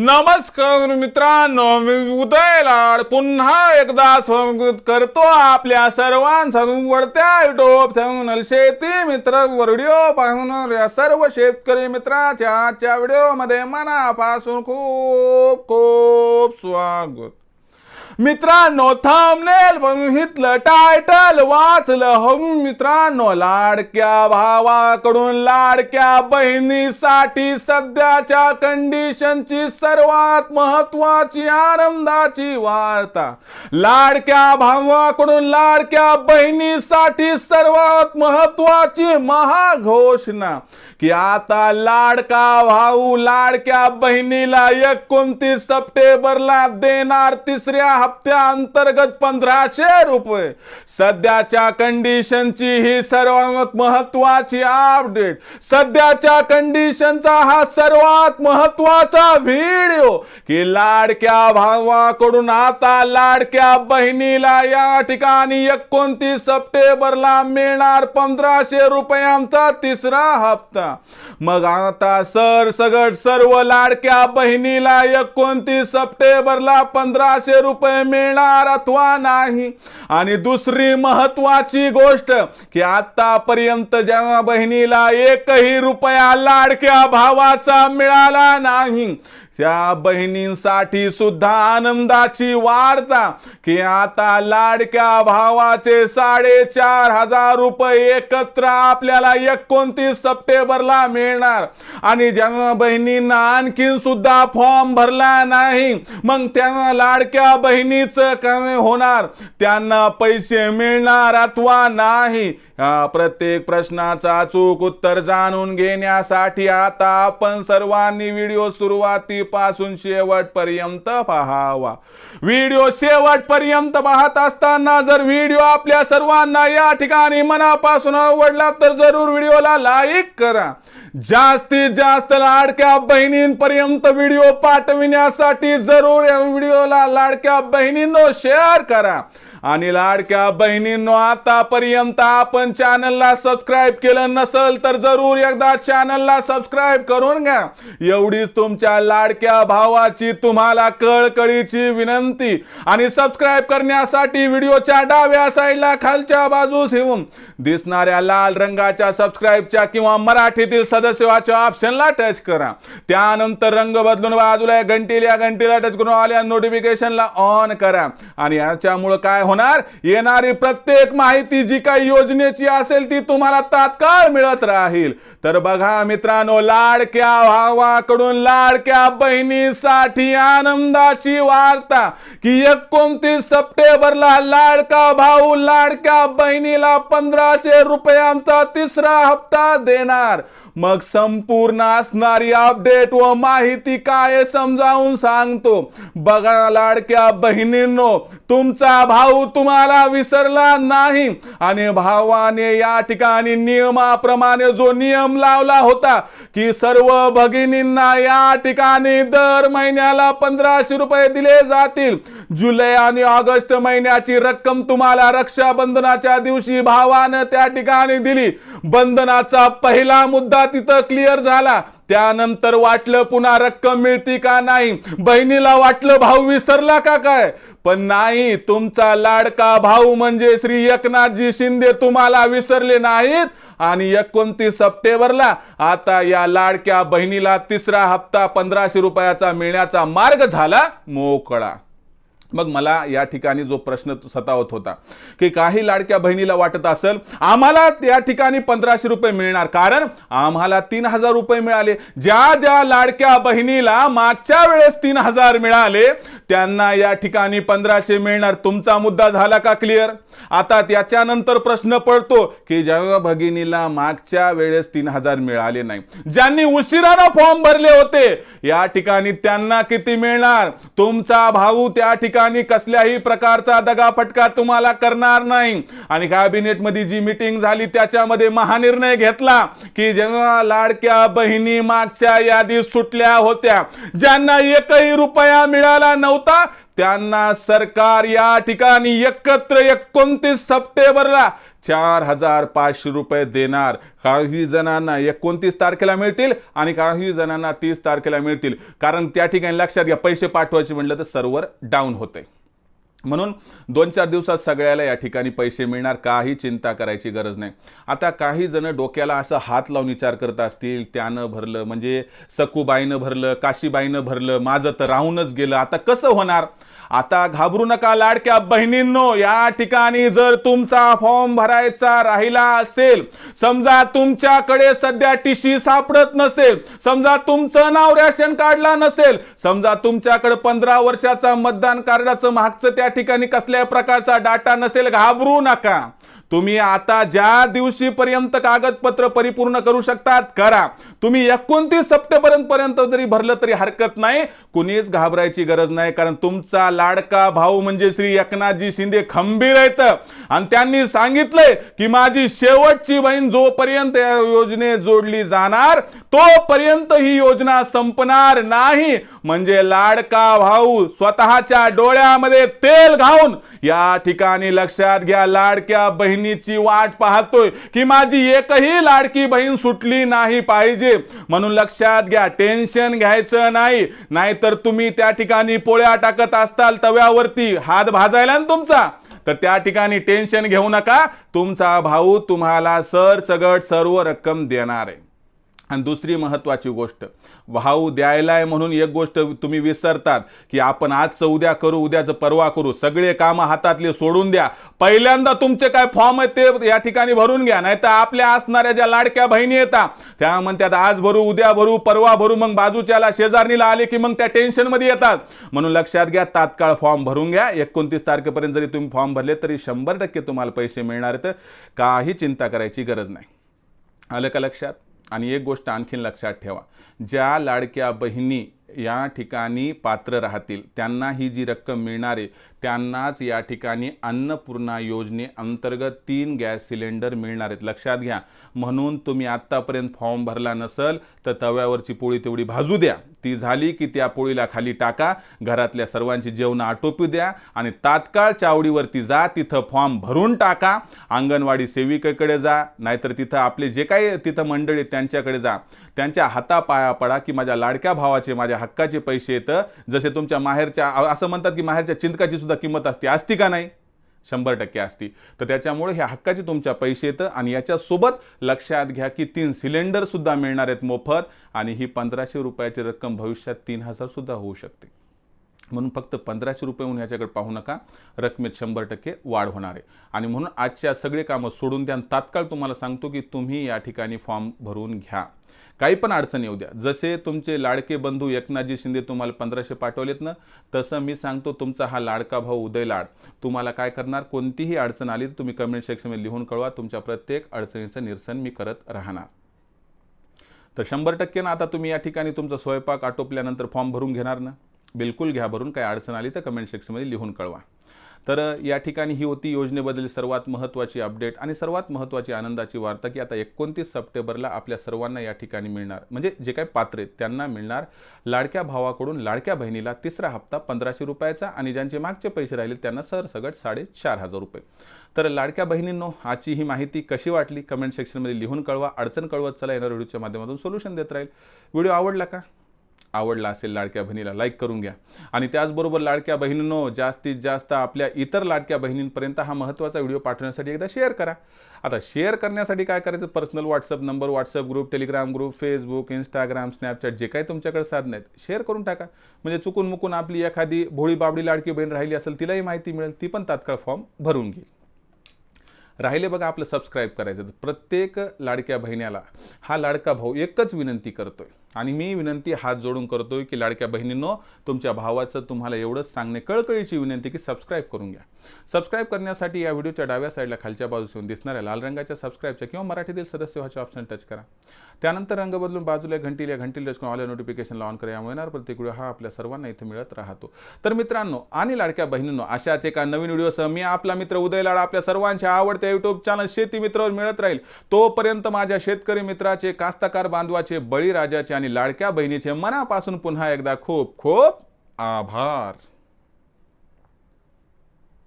नमस्कार मित्रांनो मी उदय लाड. पुन्हा एकदा स्वागत करतो आपल्या सर्वांचा वरत्या युट्यूब चॅनल शेती मित्र व्हिडिओ पाहून. या सर्व शेतकरी मित्राच्या आजच्या व्हिडिओमध्ये मनापासून खूप खूप स्वागत. मित्रांनो थांबनेल बघितलं टायटल वाचलं. हो मित्रांनो लाडक्या भावाकडून लाडक्या बहिणीसाठी सध्याच्या कंडिशनची सर्वात महत्वाची आनंदाची वार्ता. लाडक्या भावाकडून लाडक्या बहिणीसाठी सर्वात महत्वाची महाघोषणा की आता लाडका भाऊ लाडक्या बहिणीला एकोणतीस सप्टेंबरला देणार तिसऱ्या हप्त्याअंतर्गत पंधराशे रुपये. सध्याच्या कंडिशनची ही सर्वात महत्वाची अपडेट सध्याच्या कंडिशनचा हा सर्वात महत्त्वाचा व्हिडिओ की लाडक्या भावाकडून आता लाडक्या बहिणीला या ठिकाणी एकोणतीस सप्टेंबरला मिळणार पंधराशे रुपयांचा तिसरा हप्ता. मग आता सर सगट सर्व लाडक्या बहिणीला एकोणतीस सप्टेंबरला पंधराशे रुपये मिळणार अथवा नाही. आणि दुसरी महत्वाची गोष्ट की आतापर्यंत जेव्हा बहिणीला एकही रुपया लाडक्या भावाचा मिळाला नाही त्या बहिणींसाठी सुद्धा आनंदाची वार्ता की आता लाडक्या भावाचे साडेचार हजार रुपये एकत्र आपल्याला एकोणतीस सप्टेंबरला मिळणार. आणि ज्यांना बहिणींना आणखीन सुद्धा फॉर्म भरला नाही मग त्यांना लाडक्या बहिणीचं काय होणार? त्यांना पैसे मिळणार अथवा नाही? प्रत्येक प्रश्नाचा अचूक उत्तर जाणून घेण्यासाठी आता आपण सर्वांनी व्हिडिओ सुरुवातीपासून शेवटपर्यंत पाहावा. व्हिडिओ शेवटपर्यंत पाहत असताना जर व्हिडिओ आपल्या सर्वांना या ठिकाणी मनापासून आवडला तर जरूर व्हिडिओला लाईक करा. जास्तीत जास्त लाडक्या बहिणींपर्यंत व्हिडिओ पाठविण्यासाठी जरूर या व्हिडिओला लाडक्या बहिणींनो शेअर करा. आणि लाडक्या बहिणींनो आतापर्यंत आपण चॅनलला सबस्क्राईब केलं नसेल तर जरूर एकदा चॅनलला सबस्क्राईब करून घ्या. एवढीच तुमच्या लाडक्या भावाची तुम्हाला कळकळीची विनंती. आणि सबस्क्राईब करण्यासाठी व्हिडिओच्या डाव्या साईडला खालच्या बाजूस येऊन दिसणाऱ्या लाल रंगाच्या सबस्क्राईबच्या किंवा मराठीतील सदस्यवाच्या ऑप्शनला टच करा. त्यानंतर रंग बदलून बाजूला घंटीला घंटीला टच करून आल्या नोटिफिकेशनला ऑन करा. आणि याच्यामुळं काय होणार? येणारी प्रत्येक माहिती जी काही योजनेची असेल ती तुम्हाला तात्काळ मिळत राहील. तर बघा मित्रांनो लाडक्या भावाकडून लाडक्या बहिणीसाठी आनंदाची वार्ता की एकोणतीस सप्टेंबरला लाडका भाऊ लाडक्या बहिणीला पंधराशे रुपयांचा तिसरा हप्ता देणार. मग संपूर्ण असणारी अपडेट व माहिती काय समजावून सांगतो. बघा लाडक्या बहिणींनो तुमचा भाऊ तुम्हाला विसरला नाही आणि भावाने या ठिकाणी नियमाप्रमाणे जो नियम लावला होता की सर्व भगिनींना या ठिकाणी दर महिन्याला पंधराशे रुपये दिले जातील. जुलै आणि ऑगस्ट महिन्याची रक्कम तुम्हाला रक्षाबंधनाच्या दिवशी भावानं त्या ठिकाणी दिली. बंधनाचा पहिला मुद्दा तिथं क्लिअर झाला. त्यानंतर वाटलं पुन्हा रक्कम मिळती का नाही? बहिणीला वाटलं भाऊ विसरला का काय? पण नाही तुमचा लाडका भाऊ म्हणजे श्री एकनाथजी शिंदे तुम्हाला विसरले नाहीत. आणि एकोणतीस सप्टेंबरला आता या लाडक्या बहिणीला तिसरा हप्ता पंधराशे रुपयाचा मिळण्याचा मार्ग झाला मोकळा. मग मला या ठिकाणी जो प्रश्न सतावत होता की काही लाडक्या बहिणीला वाटत असेल आम्हाला या ठिकाणी पंधराशे रुपये मिळणार. कारण आम्हाला तीन हजार रुपये मिळाले. ज्या ज्या लाडक्या बहिणीला मागच्या वेळेस तीन हजार मिळाले त्यांना या ठिकाणी पंधराशे मिळणार. तुमचा मुद्दा झाला का क्लिअर आता त्याच्यानंतर प्रश्न पडतो की ज्या भगिनीला मागच्या वेळेस तीन हजार मिळाले नाही ज्यांनी उशिरानं फॉर्म भरले होते या ठिकाणी त्यांना किती मिळणार? तुमचा भाऊ त्या ठिकाणी कसल्याही प्रकारचा दगाफटका तुम्हाला करणार नाही. आणि कॅबिनेटमध्ये जी मिटिंग झाली त्याच्यामध्ये महानिर्णय घेतला की जेव्हा लाडक्या बहिणी मागच्या यादीत सुटल्या होत्या ज्यांना एकही रुपया मिळाला नव्हता त्यांना सरकार या ठिकाणी एकत्र एकोणतीस सप्टेंबरला चार हजार पाचशे रुपये देणार. काही जणांना एकोणतीस तारखेला मिळतील आणि काही जणांना तीस तारखेला मिळतील. कारण त्या ठिकाणी लक्षात घ्या पैसे पाठवायचे म्हटलं तर सर्व्हर डाऊन होते म्हणून दोन चार दिवसात सगळ्याला या ठिकाणी पैसे मिळणार काही चिंता करायची गरज नाही. आता काही जण डोक्याला असं हात लावून विचार करत असतील त्यानं भरलं म्हणजे सकूबाईनं भरलं काशीबाईनं भरलं माझं तर राहूनच गेलं आता कसं होणार? आता घाबरू नका लाडक्या बहिणींनो या ठिकाणी जर तुमचा फॉर्म भरायचा राहिला असेल समजा तुमच्याकडे सध्या टीशी सापडत नसेल समजा तुमचं नाव रेशन कार्डला नसेल समजा तुमच्याकडे पंधरा वर्षाचा मतदान कार्डाचं मागचं त्या ठिकाणी कसल्या प्रकारचा डाटा नसेल घाबरू नका. तुम्ही आता ज्या दिवशीपर्यंत कागदपत्र परिपूर्ण करू शकतात करा. तुम्ही एकोणतीस सप्टेंबर पर्यंत जरी भरलं तरी हरकत नाही कुणीच घाबरायची गरज नाही कारण तुमचा लाडका भाऊ म्हणजे श्री एकनाथजी शिंदे खंबीर आहेत. आणि त्यांनी सांगितलंय की माझी शेवटची बहीण जोपर्यंत या योजने जोडली जाणार तोपर्यंत ही योजना संपणार नाही. म्हणजे लाडका भाऊ स्वतःच्या डोळ्यामध्ये तेल घाऊन या ठिकाणी लक्षात घ्या लाडक्या बहिणीची वाट पाहतोय की माझी एकही लाडकी बहीण सुटली नाही पाहिजे. म्हणून लक्षात घ्या टेन्शन घ्यायचं नाही. नाहीतर तुम्ही त्या ठिकाणी पोळ्या टाकत असताल तव्यावरती हात भाजायला ना तुमचा. तर त्या ठिकाणी टेन्शन घेऊ नका. तुमचा भाऊ तुम्हाला सर सगट सर्व रक्कम देणार आहे. आणि दुसरी महत्त्वाची गोष्ट भाऊ द्यायलाय म्हणून एक गोष्ट तुम्ही विसरतात की आपण आजचं उद्या करू उद्याचं परवा करू सगळे कामं हातातले सोडून द्या. पहिल्यांदा तुमचे काय फॉर्म आहेत ते या ठिकाणी भरून घ्या नाही तर आपल्या असणाऱ्या ज्या लाडक्या बहिणी येतात त्या म्हणतात आज भरू उद्या भरू परवा भरू मग बाजूच्याला शेजारणीला आले की मग त्या टेन्शनमध्ये येतात. म्हणून लक्षात घ्या तात्काळ फॉर्म भरून घ्या. एकोणतीस तारखेपर्यंत जरी तुम्ही फॉर्म भरले तरी शंभर टक्के तुम्हाला पैसे मिळणार आहेत. काही चिंता करायची गरज नाही. आलं का लक्षात? आणि एक गोष्ट आणखीन लक्षात ठेवा. ज्या लाडक्या बहिणी या ठिकाणी पात्र राहतील. त्यांना ही जी रक्कम मिळणार आहे त्यांनाच या ठिकाणी अन्नपूर्णा योजनेअंतर्गत तीन गॅस सिलेंडर मिळणार आहेत लक्षात घ्या म्हणून तुम्ही आत्तापर्यंत फॉर्म भरला नसल तर तव्यावरची पोळी तेवढी भाजू द्या. ती झाली की त्या पोळीला खाली टाका घरातल्या सर्वांची जेवण आटोपू द्या आणि तात्काळ चावडीवरती जा तिथं फॉर्म भरून टाका. अंगणवाडी सेविकेकडे जा नाहीतर तिथं आपले जे काही तिथं मंडळी आहेत त्यांच्याकडे जा. त्यांच्या हातापाया पडा की माझ्या लाडक्या भावाचे माझ्या हक्काचे पैसे येतं. जसे तुमच्या माहेरच्या असं म्हणतात की माहेरच्या चिंतकाची सुद्धा किंमत असते. असती का नाही? शंभर टक्के असती. तर त्याच्यामुळे ह्या हक्काचे तुमच्या पैसे येतं आणि याच्यासोबत लक्षात घ्या की तीन सिलेंडर सुद्धा मिळणार आहेत मोफत आणि ही पंधराशे रुपयाची रक्कम भविष्यात तीन हजार सुद्धा होऊ शकते. म्हणून फक्त पंधराशे रुपये म्हणून ह्याच्याकडे पाहू नका. रकमेत शंभर टक्के वाढ होणार आहे. आणि म्हणून आजच्या सगळे कामं सोडून द्या आणि तात्काळ तुम्हाला सांगतो की तुम्ही या ठिकाणी फॉर्म भरून घ्या. काही पण अडचण येऊ द्या. जसे तुमचे लाडके बंधू एकनाथजी शिंदे तुम्हाला पंधराशे पाठवलेत ना तसं मी सांगतो तुमचा हा लाडका भाऊ उदय लाड. तुम्हाला काय करणार? कोणतीही अडचण आली तर तुम्ही कमेंट सेक्शनमध्ये लिहून कळवा. तुमच्या प्रत्येक अडचणीचं निरसन मी करत राहणार. तर शंभर टक्के ना आता तुम्ही या ठिकाणी तुमचा स्वयंपाक आटोपल्यानंतर फॉर्म भरून घेणार ना? बिलकुल घ्या भरून काय अडचण आली तर कमेंट सेक्शनमध्ये लिहून कळवा. तर या ठिकाणी ही होती योजनेबद्दल सर्वात महत्त्वाची अपडेट आणि सर्वात महत्त्वाची आनंदाची वार्ता की आता एकोणतीस सप्टेंबरला आपल्या सर्वांना या ठिकाणी मिळणार म्हणजे जे काही पात्र आहेत त्यांना मिळणार लाडक्या भावाकडून लाडक्या बहिणीला तिसरा हप्ता पंधराशे रुपयाचा आणि ज्यांचे मागचे पैसे राहिले त्यांना सरसगट साडेचार हजार रुपये. तर लाडक्या बहिणींनो आजची ही माहिती कशी वाटली? कमेंट सेक्शनमध्ये लिहून कळवा. अडचण कळवत चला येणार व्हिडिओच्या माध्यमातून सोल्युशन देत राहील. व्हिडिओ आवडला का? आवडला असेल लाडक्या बहिणीला लाईक करून घ्या. आणि त्याचबरोबर लाडक्या बहिणींनो जास्तीत जास्त आपल्या इतर लाडक्या बहिणींपर्यंत हा महत्त्वाचा व्हिडिओ पाठवण्यासाठी एकदा शेअर करा. आता शेअर करण्यासाठी काय करायचं? Personal WhatsApp number WhatsApp group Telegram group Facebook Instagram Snapchat जे काही तुमच्याकडे साधन आहेत शेअर करून टाका. म्हणजे चुकून मुकून आपली एखादी भोळी बाबडी लाडकी बहीण राहिली असेल तिलाही माहिती मिळेल ती पण तात्काळ फॉर्म भरून घेईल. राहिले बघा आपलं सबस्क्राईब करायचं. तर प्रत्येक लाडक्या बहिण्याला हा लाडका भाऊ एकच विनंती करतोय. आणि मी विनंती हात जोडून करतोय की लाडक्या बहिणींनो तुमच्या भावाचं तुम्हाला एवढंच सांगणे कळकळीची विनंती की सबस्क्राईब करून घ्या. सबस्क्राईब करण्यासाठी या व्हिडिओच्या डाव्या साईडला खालच्या बाजूस येऊन दिसणाऱ्या लाल रंगाच्या सबस्क्राईबच्या किंवा मराठीतील सदस्य व्हायचे ऑप्शन टच करा. त्यानंतर रंग बदलून बाजूला घंटीला घंटील टच करून ऑल नोटिफिकेशनला ऑन करा. यामुळे येणार प्रत्येक व्हिडिओ हा आपल्या सर्वांना इथे मिळत राहतो. तर मित्रांनो आणि लाडक्या बहिणींनो अशाच एका नवीन व्हिडिओसह मी आपला मित्र उदय लाड आपल्या सर्वांच्या आवडत्या युट्यूब चॅनल शेती मित्रावर मिळत राहील. तोपर्यंत माझ्या शेतकरी मित्राचे कास्तकार बांधवाचे बळीराजाचे आणि लाडक्या बहिणीचे मनापासून पुन्हा एकदा खूप खूप आभार.